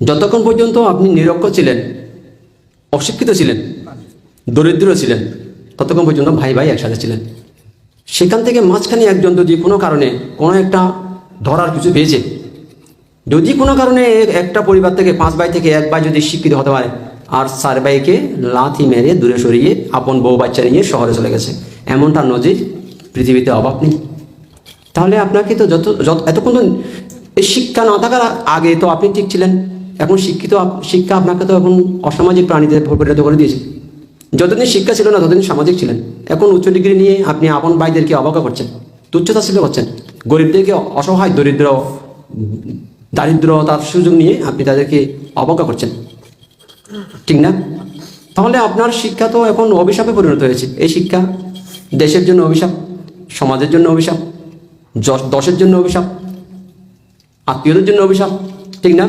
যতক্ষণ পর্যন্ত আপনি নিরক্ষ ছিলেন, অশিক্ষিত ছিলেন, দরিদ্র ছিলেন, ততক্ষণ পর্যন্ত ভাই ভাই একসাথে ছিলেন। সেখান থেকে মাঝখানে একজন যদি কোনো কারণে কোনো একটা ধরার কিছু পেয়েছে, যদি কোনো কারণে একটা পরিবার থেকে পাঁচ ভাই থেকে এক ভাই যদি শিক্ষিত হতে পারে, আর চার ভাইকে লাথি মেরে দূরে সরিয়ে আপন বউ বাচ্চা নিয়ে শহরে চলে গেছে, এমনটা নজির পৃথিবীতে অভাব নেই। তাহলে আপনাকে তো যত যত এতক্ষণ এই শিক্ষা না থাকার আগে তো আপনি ঠিক ছিলেন। এখন শিক্ষিত শিক্ষা আপনাকে তো এখন অসামাজিক প্রাণীদের পরিণত করে দিয়েছে। যতদিন শিক্ষা ছিল না, ততদিন সামাজিক ছিলেন। এখন উচ্চ ডিগ্রি নিয়ে আপনি আপন ভাইদেরকে অবজ্ঞা করছেন তুচ্ছতা ছিল করছেন। গরিবদেরকে অসহায়, দরিদ্র, দারিদ্রতার সুযোগ নিয়ে আপনি তাদেরকে অবজ্ঞা করছেন। ঠিক না? তাহলে আপনার শিক্ষা তো এখন অভিশাপে পরিণত হয়েছে। এই শিক্ষা দেশের জন্য অভিশাপ, সমাজের জন্য অভিশাপ দশের জন্য অভিশাপ, আত্মীয়দের জন্য অভিশাপ, ঠিক না?